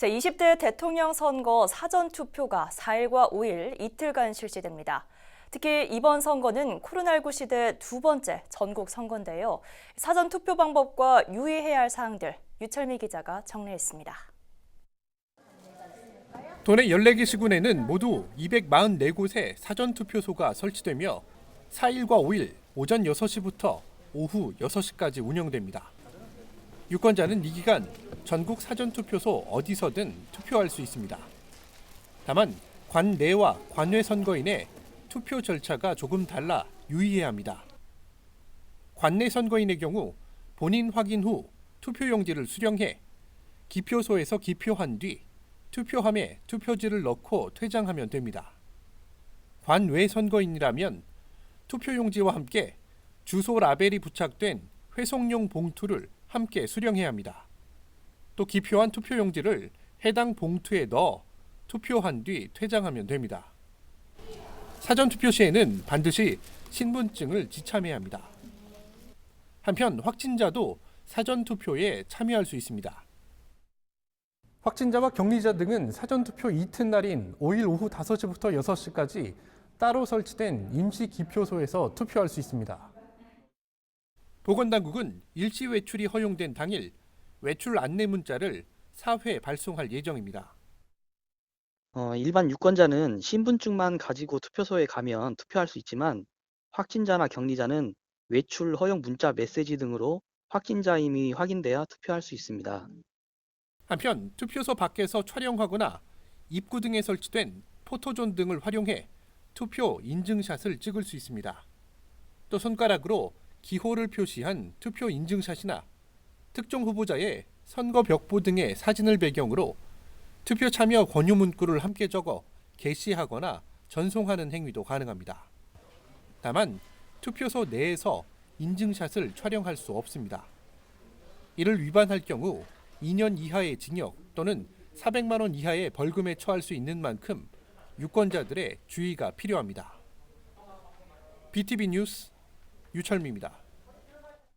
제20대 대통령 선거 사전 투표가 4일과 5일 이틀간 실시됩니다. 특히 이번 선거는 코로나19 시대 두 번째 전국 선거인데요. 사전 투표 방법과 유의해야 할 사항들 유철미 기자가 정리했습니다. 도내 14개 시군에는 모두 244곳의 사전 투표소가 설치되며 4일과 5일 오전 6시부터 오후 6시까지 운영됩니다. 유권자는 이 기간 전국 사전 투표소 어디서든 투표할 수 있습니다. 다만 관내와 관외 선거인의 투표 절차가 조금 달라 유의해야 합니다. 관내 선거인의 경우 본인 확인 후 투표용지를 수령해 기표소에서 기표한 뒤 투표함에 투표지를 넣고 퇴장하면 됩니다. 관외 선거인이라면 투표용지와 함께 주소 라벨이 부착된 회송용 봉투를 함께 수령해야 합니다. 또 기표한 투표용지를 해당 봉투에 넣어 투표한 뒤 퇴장하면 됩니다. 사전 투표 시에는 반드시 신분증을 지참해야 합니다. 한편 확진자도 사전 투표에 참여할 수 있습니다. 확진자와 격리자 등은 사전 투표 이튿날인 5일 오후 5시부터 6시까지 따로 설치된 임시 기표소에서 투표할 수 있습니다. 보건당국은 일시 외출이 허용된 당일 외출 안내 문자를 4회 발송할 예정입니다. 어, 일반 유권자는 신분증만 가지고 투표소에 가면 투표할 수 있지만 확진자나 격리자는 외출 허용 문자 메시지 등으로 확진자임이 확인돼야 투표할 수 있습니다. 한편 투표소 밖에서 촬영하거나 입구 등에 설치된 포토존 등을 활용해 투표 인증샷을 찍을 수 있습니다. 또 손가락으로 기호를 표시한 투표 인증샷이나 특정 후보자의 선거 벽보 등의 사진을 배경으로 투표 참여 권유 문구를 함께 적어 게시하거나 전송하는 행위도 가능합니다. 다만 투표소 내에서 인증샷을 촬영할 수 없습니다. 이를 위반할 경우 2년 이하의 징역 또는 400만 원 이하의 벌금에 처할 수 있는 만큼 유권자들의 주의가 필요합니다. BTV 뉴스 유철미입니다.